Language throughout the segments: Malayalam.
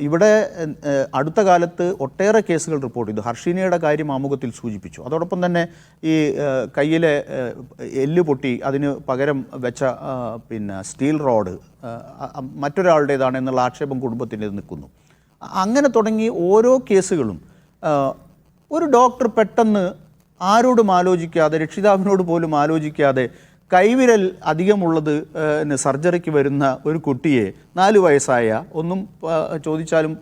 ഇവിടെ അടുത്ത കാലത്ത് ഒട്ടേറെ കേസുകൾ റിപ്പോർട്ട് ചെയ്തു. ഹർഷീനയുടെ കാര്യം ആമുഖത്തിൽ സൂചിപ്പിച്ചു. അതോടൊപ്പം തന്നെ ഈ കയ്യിലെ എല്ല് പൊട്ടി അതിന് പകരം വെച്ച പിന്നെ സ്റ്റീൽ റോഡ് മറ്റൊരാളുടേതാണ് എന്നുള്ള ആക്ഷേപം കുടുംബത്തിന്റെ നിൽക്കുന്നു. അങ്ങനെ തുടങ്ങി ഓരോ കേസുകളും ഒരു ഡോക്ടർ പെട്ടെന്ന് ആരോടും ആലോചിക്കാതെ രക്ഷിതാവിനോട് പോലും ആലോചിക്കാതെ കൈവിരൽ അധികമുള്ളത് സർജറിക്ക് വരുന്ന ഒരു കുട്ടിയെ നാല് വയസ്സായ ഒന്നും ചോദിച്ചാലും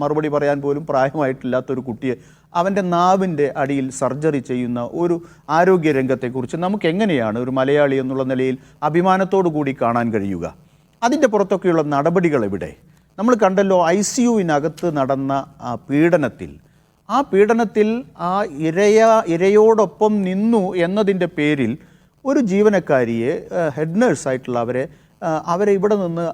മറുപടി പറയാൻ പോലും പ്രായമായിട്ടില്ലാത്ത ഒരു കുട്ടിയെ അവന്റെ നാവിന്റെ അടിയിൽ സർജറി ചെയ്യുന്ന ഒരു ആരോഗ്യ രംഗത്തെക്കുറിച്ച് നമുക്ക് എങ്ങനെയാണ് ഒരു മലയാളി എന്നുള്ള നിലയിൽ അഭിമാനത്തോടു കൂടി കാണാൻ കഴിയുക? അതിന്റെ പുറത്തൊക്കെയുള്ള നടപടികൾ എവിടെ? നമ്മൾ കണ്ടല്ലോ ഐ സി യുവിനകത്ത് നടന്ന പീഡനത്തിൽ. ആ പീഡനത്തിൽ ആ ഇരയ ഇരയോടൊപ്പം നിന്നു എന്നതിന്റെ പേരിൽ ഒരു ജീവനക്കാരിയെ ഹെഡ് നേഴ്സായിട്ടുള്ള അവരെ അവരെ ഇവിടെ നിന്ന്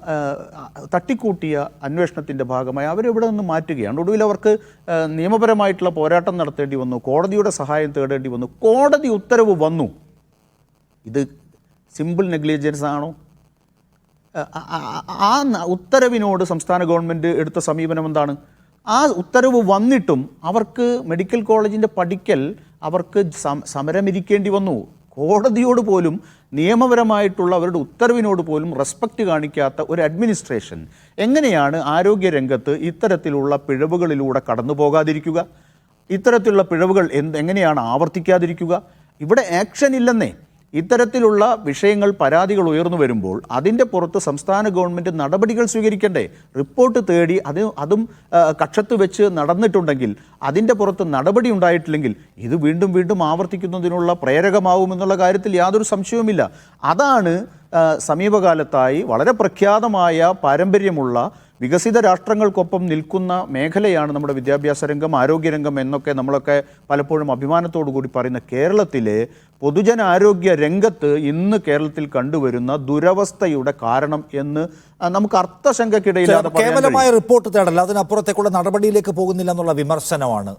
തട്ടിക്കൂട്ടിയ അന്വേഷണത്തിന്റെ ഭാഗമായി അവരെ ഇവിടെ നിന്ന് മാറ്റുകയാണ്. ഒടുവിൽ അവർക്ക് നിയമപരമായിട്ടുള്ള പോരാട്ടം നടത്തേണ്ടി വന്നു കോടതിയുടെ സഹായം തേടേണ്ടി വന്നു കോടതി ഉത്തരവ് വന്നു. ഇത് സിമ്പിൾ നെഗ്ലിജൻസ് ആണോ? ആ- ഉത്തരവിനോട് സംസ്ഥാന ഗവൺമെന്റ് എടുത്ത സമീപനം എന്താണ്? ആ ഉത്തരവ് വന്നിട്ടും അവർക്ക് മെഡിക്കൽ കോളേജിന്റെ പഠിക്കൽ അവർക്ക് സമരമിരിക്കേണ്ടി വന്നു. കോടതിയോട് പോലും നിയമപരമായിട്ടുള്ള അവരുടെ ഉത്തരവിനോട് പോലും റെസ്പെക്റ്റ് കാണിക്കാത്ത ഒരു അഡ്മിനിസ്ട്രേഷൻ എങ്ങനെയാണ് ആരോഗ്യ രംഗത്ത് ഇത്തരത്തിലുള്ള പിഴവുകളിലൂടെ കടന്നു പോകാതിരിക്കുക? ഇത്തരത്തിലുള്ള പിഴവുകൾ എന്ത് എങ്ങനെയാണ് ആവർത്തിക്കാതിരിക്കുക? ഇവിടെ ആക്ഷൻ ഇല്ലെന്നേ. ഇത്തരത്തിലുള്ള വിഷയങ്ങൾ പരാതികൾ ഉയർന്നു വരുമ്പോൾ അതിന്റെ പുറത്ത് സംസ്ഥാന ഗവൺമെന്റ് നടപടികൾ സ്വീകരിക്കണ്ടേ? റിപ്പോർട്ട് തേടി അത് അതും കക്ഷത്ത് വെച്ച് നടന്നിട്ടുണ്ടെങ്കിൽ അതിന്റെ പുറത്ത് നടപടി ഉണ്ടായിട്ടില്ലെങ്കിൽ ഇത് വീണ്ടും വീണ്ടും ആവർത്തിക്കുന്നതിനുള്ള പ്രേരകമാവുമെന്നുള്ള കാര്യത്തിൽ യാതൊരു സംശയവുമില്ല. അതാണ് സമീപകാലത്തായി വളരെ പ്രഖ്യാതമായ പാരമ്പര്യമുള്ള വികസിത രാഷ്ട്രങ്ങൾക്കൊപ്പം നിൽക്കുന്ന മേഖലയാണ് നമ്മുടെ വിദ്യാഭ്യാസ രംഗം ആരോഗ്യരംഗം എന്നൊക്കെ നമ്മളൊക്കെ പലപ്പോഴും അഭിമാനത്തോടു കൂടി പറയുന്ന കേരളത്തിലെ പൊതുജനാരോഗ്യ രംഗത്ത് ഇന്ന് കേരളത്തിൽ കണ്ടുവരുന്ന ദുരവസ്ഥയുടെ കാരണം എന്ന് നമുക്ക് അർത്ഥശങ്കക്കിടയില്ലാതെ കേവലമായ റിപ്പോർട്ട് തേടല്ല അതിനപ്പുറത്തേക്കുള്ള നടപടിയിലേക്ക് പോകുന്നില്ല എന്നുള്ള വിമർശനമാണ്.